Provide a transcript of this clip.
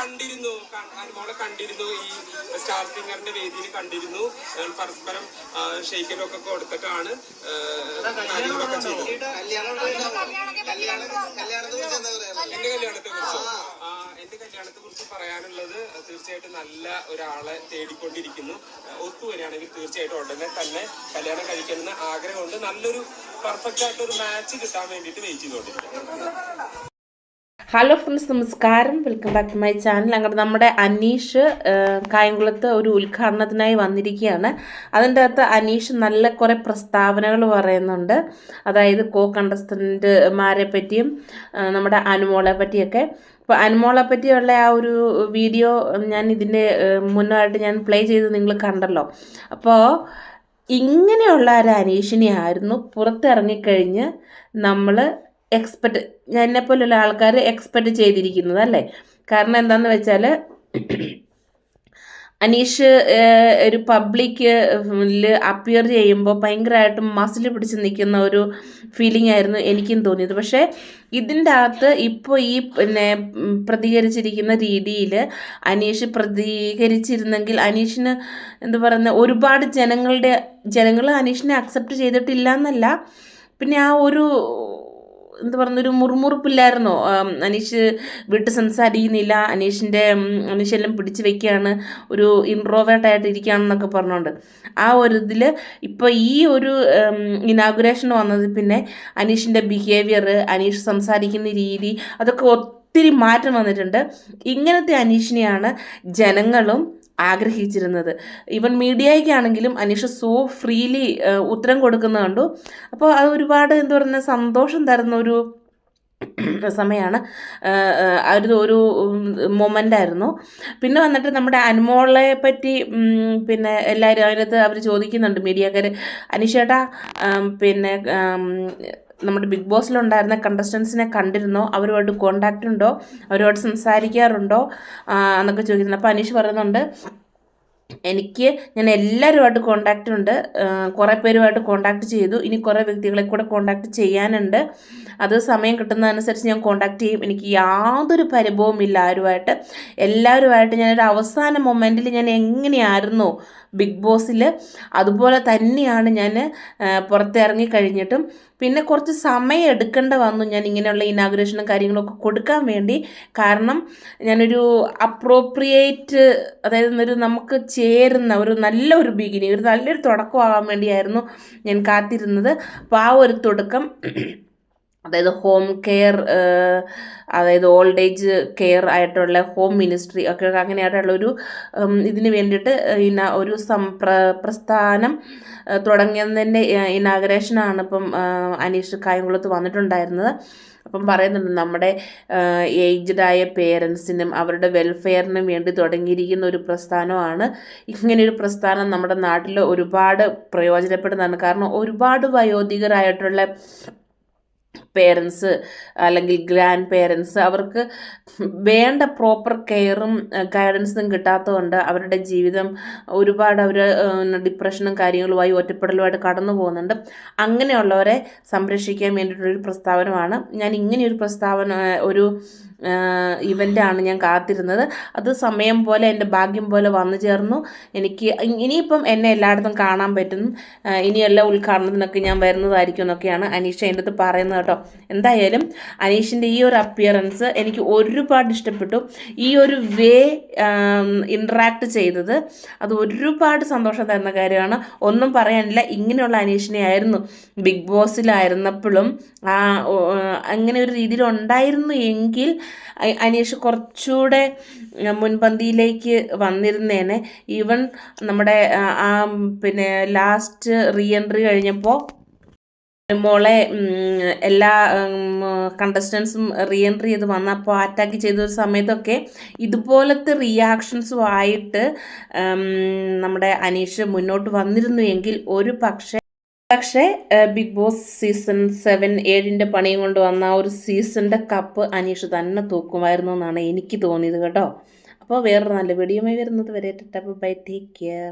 കണ്ടിരുന്നു. മോളെ അനുമോളെ കണ്ടിരുന്നു. ഈ സ്റ്റാർ സിംഗറിന്റെ വേദിയിൽ കണ്ടിരുന്നു. പരസ്പരം ഷെയ്ക്കലൊക്കെ കൊടുത്തിട്ടാണ് ആ, കാര്യങ്ങളൊക്കെ ചെയ്തത്. എന്റെ കല്യാണത്തെ കുറിച്ച്. എന്റെ കല്യാണത്തെ കുറിച്ച് പറയാനുള്ളത് തീർച്ചയായിട്ടും നല്ല ഒരാളെ തേടിക്കൊണ്ടിരിക്കുന്നു. ഒത്തുവരികയാണെങ്കിൽ തീർച്ചയായിട്ടും ഉടനെ തന്നെ കല്യാണം കഴിക്കണമെന്ന് ആഗ്രഹമുണ്ട്. നല്ലൊരു പെർഫെക്റ്റ് ആയിട്ടൊരു മാച്ച് കിട്ടാൻ വേണ്ടിയിട്ട് വെയിറ്റ് ചെയ്തുകൊണ്ടിരിക്കും ഹലോ ഫ്രണ്ട്സ് നമസ്കാരം. Welcome back to my channel അങ്ങനെ നമ്മുടെ അനീഷ് കായംകുളത്ത് ഒരു ഉദ്ഘാടനത്തിനായി വന്നിരിക്കുകയാണ്. അതിന്റെ അകത്ത് അനീഷ് നല്ല കുറേ പ്രസ്താവനകൾ പറയുന്നുണ്ട്. അതായത് കോ കണ്ടസ്റ്റന്റുമാരെ പറ്റിയും നമ്മുടെ അനുമോളെ പറ്റിയൊക്കെ. അപ്പോൾ അനുമോളെ പറ്റിയുള്ള ആ ഒരു വീഡിയോ ഞാൻ ഇതിന്റെ മുന്നായിട്ട് ഞാൻ പ്ലേ ചെയ്ത് നിങ്ങൾ കണ്ടല്ലോ. അപ്പോൾ ഇങ്ങനെയുള്ള ഒരു അനീഷിനെ ആയിരുന്നു പുറത്തിറങ്ങിക്കഴിഞ്ഞ് നമ്മൾ എക്സ്പെക്റ്റ് എന്നെപ്പോലുള്ള ആൾക്കാർ എക്സ്പെക്ട് ചെയ്തിരിക്കുന്നത് അല്ലേ? കാരണം എന്താണെന്ന് വെച്ചാൽ അനീഷ് ഒരു പബ്ലിക് അപ്പിയർ ചെയ്യുമ്പോൾ ഭയങ്കരമായിട്ട് മസിൽ പിടിച്ച് നിൽക്കുന്ന ഒരു ഫീലിംഗ് ആയിരുന്നു എനിക്കും തോന്നിയത്. പക്ഷേ ഇതിന്റെ അകത്ത് ഇപ്പോൾ ഈ പിന്നെ പ്രതികരിച്ചിരിക്കുന്ന രീതിയിൽ അനീഷ് പ്രതികരിച്ചിരുന്നെങ്കിൽ അനീഷിന് എന്താ പറയുന്ന ഒരുപാട് ജനങ്ങളുടെ ജനങ്ങൾ അനീഷിനെ അക്സെപ്റ്റ് ചെയ്തിട്ടില്ല എന്നല്ല പിന്നെ ആ ഒരു എന്താ പറയുന്ന ഒരു മുറുമുറുപ്പില്ലായിരുന്നോ അനീഷ് വിട്ട് സംസാരിക്കുന്നില്ല. അനീഷിന്റെ അനീഷെല്ലാം പിടിച്ചു വെക്കുകയാണ്. ഒരു ഇൻട്രോവേർട്ടായിട്ട് ഇരിക്കുകയാണെന്നൊക്കെ പറഞ്ഞുകൊണ്ട് ആ ഒരു ഇതിൽ ഇപ്പോൾ ഈ ഒരു ഇനാഗുറേഷൻ വന്നത് പിന്നെ അനീഷിന്റെ ബിഹേവിയർ അനീഷ് സംസാരിക്കുന്ന രീതി അതൊക്കെ ഒത്തിരി മാറ്റം വന്നിട്ടുണ്ട്. ഇങ്ങനത്തെ അനീഷിനെയാണ് ജനങ്ങളും ആഗ്രഹിച്ചിരുന്നത്. ഈവൻ മീഡിയയ്ക്കാണെങ്കിലും അനീഷ സോ ഫ്രീലി ഉത്തരം കൊടുക്കുന്ന കണ്ടു. അപ്പോൾ അത് ഒരുപാട് എന്താ പറയുക സന്തോഷം തരുന്ന ഒരു സമയമാണ് ഒരു ഒരു മൊമെന്റ് ആയിരുന്നു. പിന്നെ വന്നിട്ട് നമ്മുടെ അനുമോളെ പറ്റി പിന്നെ എല്ലാവരും അതിനകത്ത് അവർ ചോദിക്കുന്നുണ്ട്. മീഡിയക്കാർ അനീഷേട്ടാ പിന്നെ നമ്മുടെ ബിഗ് ബോസിലുണ്ടായിരുന്ന കണ്ടസ്റ്റൻസിനെ കണ്ടിരുന്നോ? അവരുമായിട്ട് കോണ്ടാക്റ്റ് ഉണ്ടോ? അവരുമായിട്ട് സംസാരിക്കാറുണ്ടോ? എന്നൊക്കെ ചോദിക്കുന്നുണ്ട്. അപ്പോൾ അനീഷ് പറയുന്നുണ്ട് എനിക്ക് ഞാൻ എല്ലാവരുമായിട്ട് കോണ്ടാക്റ്റ് ഉണ്ട്. കുറേ പേരുമായിട്ട് കോണ്ടാക്ട് ചെയ്തു. ഇനി കുറേ വ്യക്തികളെ കൂടെ കോണ്ടാക്ട് ചെയ്യാനുണ്ട്. അത് സമയം കിട്ടുന്നതനുസരിച്ച് ഞാൻ കോണ്ടാക്ട് ചെയ്യും. എനിക്ക് യാതൊരു പരിഭവവും ഇല്ല ആരുമായിട്ട്. എല്ലാവരുമായിട്ട് ഞാനൊരു അവസാന മൊമെന്റിൽ ഞാൻ എങ്ങനെയായിരുന്നു? ബിഗ് ബോസിൽ അതുപോലെ തന്നെയാണ് ഞാൻ പുറത്തിറങ്ങി കഴിഞ്ഞിട്ടും. പിന്നെ കുറച്ച് സമയം എടുക്കേണ്ട വന്നു ഞാൻ ഇങ്ങനെയുള്ള ഇനാഗുറേഷനും കാര്യങ്ങളൊക്കെ കൊടുക്കാൻ വേണ്ടി. കാരണം ഞാനൊരു അപ്രോപ്രിയേറ്റ് അതായത് ഒരു നമുക്ക് ചേരുന്ന ഒരു നല്ലൊരു ബിഗിനി ഒരു നല്ലൊരു തുടക്കമാകാൻ വേണ്ടിയായിരുന്നു ഞാൻ കാത്തിരുന്നത്. അപ്പോൾ ആ ഒരു തുടക്കം അതായത് ഹോം കെയർ അതായത് ഓൾഡ് ഏജ് കെയർ ആയിട്ടുള്ള ഹോം മിനിസ്ട്രി ഒക്കെ അങ്ങനെയായിട്ടുള്ള ഒരു ഇതിന് വേണ്ടിയിട്ട് ഇന്ന ഒരു സംപ്ര പ്രസ്ഥാനം തുടങ്ങിയതിന്റെ ഇനാഗ്രേഷനാണ് ഇപ്പം അനീഷ് കായംകുളത്ത് വന്നിട്ടുണ്ടായിരുന്നത്. അപ്പം പറയുന്നുണ്ട് നമ്മുടെ ഏജ്ഡായ പേരൻസിനും അവരുടെ വെൽഫെയറിനും വേണ്ടി തുടങ്ങിയിരിക്കുന്ന ഒരു പ്രസ്ഥാനമാണ്. ഇങ്ങനെയൊരു പ്രസ്ഥാനം നമ്മുടെ നാട്ടിൽ ഒരുപാട് പ്രയോജനപ്പെടുന്നതാണ്. കാരണം ഒരുപാട് വയോധികരായിട്ടുള്ള പേരൻസ് അല്ലെങ്കിൽ ഗ്രാൻഡ് പേരൻസ് അവർക്ക് വേണ്ട പ്രോപ്പർ കെയറും ഗൈഡൻസും കിട്ടാത്തതുകൊണ്ട് അവരുടെ ജീവിതം ഒരുപാട് അവർ ഡിപ്രഷനും കാര്യങ്ങളുമായി ഒറ്റപ്പെടലുമായിട്ട് കടന്നു പോകുന്നുണ്ട്. അങ്ങനെയുള്ളവരെ സംരക്ഷിക്കാൻ വേണ്ടിയിട്ടുള്ളൊരു പ്രസ്താവനമാണ് ഞാൻ ഇങ്ങനെയൊരു പ്രസ്താവന ഒരു ഇവന്റാണ് ഞാൻ കാത്തിരുന്നത്. അത് സമയം പോലെ എന്റെ ഭാഗ്യം പോലെ വന്നു ചേർന്നു. എനിക്ക് ഇനിയിപ്പം എന്നെ എല്ലായിടത്തും കാണാൻ പറ്റും. ഇനിയെല്ലാം ഉദ്ഘാടനത്തിനൊക്കെ ഞാൻ വരുന്നതായിരിക്കും എന്നൊക്കെയാണ് അനീഷ എന്റെ അടുത്ത് പറയുന്നത് കേട്ടോ. എന്തായാലും അനീഷിന്റെ ഈ ഒരു അപ്പിയറൻസ് എനിക്ക് ഒരുപാട് ഇഷ്ടപ്പെട്ടു. ഈ ഒരു വേ ഇൻട്രാക്ട് ചെയ്തത് അത് ഒരുപാട് സന്തോഷം തരുന്ന കാര്യമാണ്. ഒന്നും പറയാനില്ല ഇങ്ങനെയുള്ള അനീഷിനെ ആയിരുന്നു. ബിഗ് ബോസിലായിരുന്നപ്പോഴും അങ്ങനെ ഒരു രീതിയിൽ ഉണ്ടായിരുന്നു എങ്കിൽ അനീഷ് കുറച്ചുകൂടെ മുൻപന്തിയിലേക്ക് വന്നിരുന്നേനെ. ഈവൻ നമ്മുടെ ആ, പിന്നെ ലാസ്റ്റ് റീ എൻട്രി കഴിഞ്ഞപ്പോൾ മോളെ എല്ലാ കണ്ടസ്റ്റൻസും റീ എൻട്രി ചെയ്ത് വന്നപ്പോൾ അറ്റാക്ക് ചെയ്ത ഒരു സമയത്തൊക്കെ ഇതുപോലത്തെ റിയാക്ഷൻസും ആയിട്ട് നമ്മുടെ അനീഷ് മുന്നോട്ട് വന്നിരുന്നു എങ്കിൽ ഒരു പക്ഷേ പക്ഷേ ബിഗ് ബോസ് സീസൺ സെവൻ ഏഴിന്റെ പണിയും കൊണ്ട് വന്ന ആ ഒരു സീസണിന്റെ കപ്പ് അനീഷ് തന്നെ തൂക്കുമായിരുന്നു എന്നാണ് എനിക്ക് തോന്നിയത് കേട്ടോ. അപ്പോൾ വേറൊരു നല്ല വീഡിയോമായി വരുന്നത് വരെ ബൈ ടേക്ക് കെയർ.